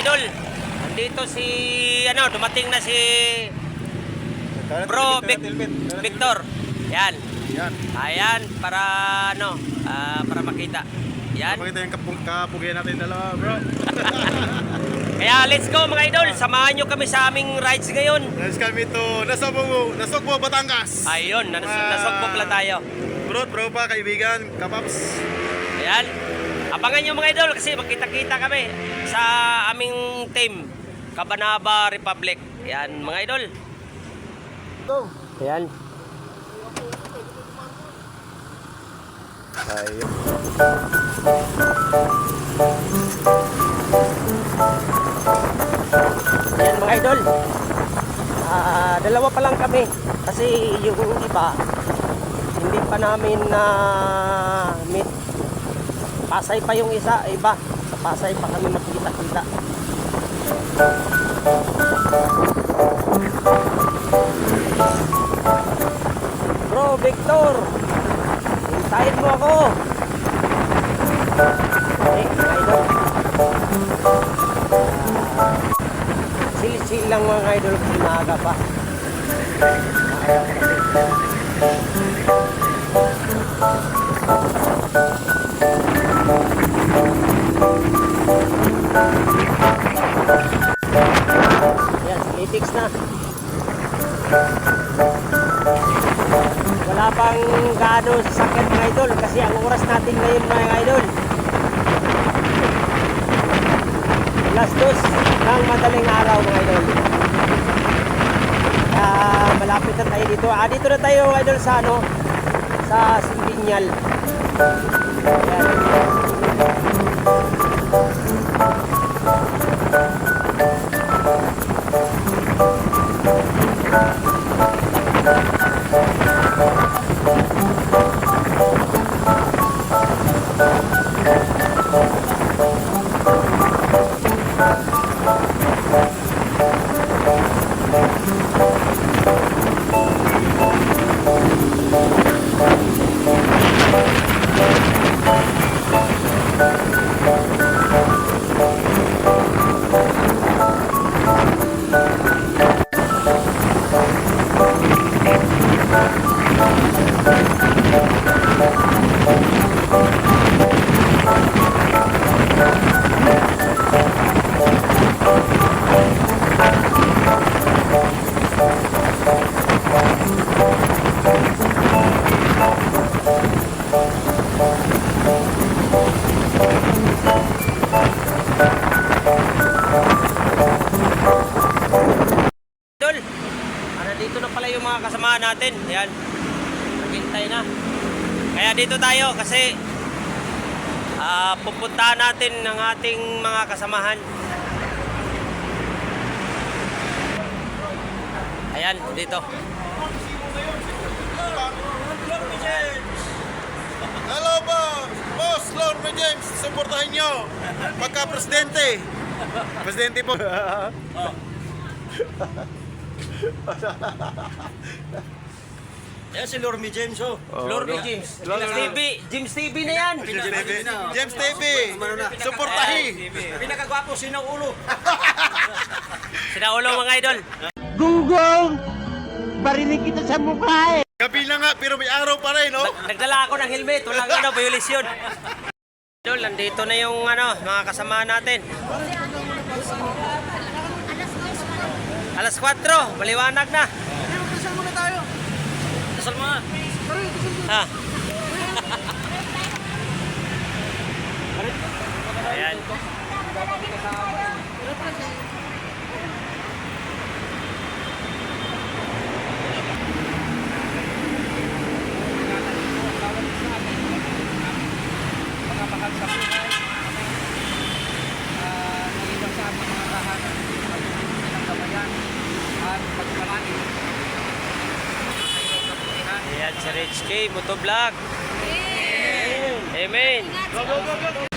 idol. Nandito si, ano, dumating na si Bro Vic, Victor. Yan. Yan. Ayan, para, ano, ah, para makita. Yan. Pakita yung kapung kapugay natin dalawa, bro. Kaya let's go mga idol. Samahan nyo kami sa aming rides ngayon. Let's kami to Nasugbo, Nasugbo, Batangas. Ayun, nas Ah. nasugbo pala tayo. Bro, bro pa, kaibigan, kapaps. Ayan. Abangan nyo mga idol kasi magkita-kita kami sa team. Cabanaba Republic. Ayan mga idol. Go. Ayan. Ayun. Ayan mga idol. Ah, dalawa pa lang kami kasi yung iba hindi pa namin na meet. Pasay pa yung isa, iba. Sa Pasay pa kami magkita-kita. Bro, Victor! Hintayin mo ako! Eh, idol. Ah, lang mga idol kasi maaga pa. Thank you. 6 na. Wala pang gaano sasakyan mga idol kasi ang oras natin ngayon mga idol. Alas 2 ng madaling araw mga idol. Uh, malapit na tayo dito. Ah dito na tayo mga idol sa ano? Sa Simbinyal ayan. Natin. Ayan. Naghintay na. Kaya dito tayo kasi ah pupuntahan natin ng ating mga kasamahan. Ayan, dito. Hello, boss! Boss, Lord May James, supportahin nyo. Pagka presidente. Presidente po. Yan si Lormi James, oh. Lord James. James TV. James TV na yan. James TV. James TV. Supportahin. Pinakagwapo, sinang ulo. Sinaulo mga idol. Gunggong! Barinig kita sa mukha eh! Gabi na nga, pero may araw pa rin, no? Nagdala ako ng helmet. Walang ano, violasyon. Idol, nandito na yung ano, mga kasama natin. Alas 4, maliwanag na. Dasal muna. Ha? Ayan. Ayan si Rich K, Motovlog. Amen.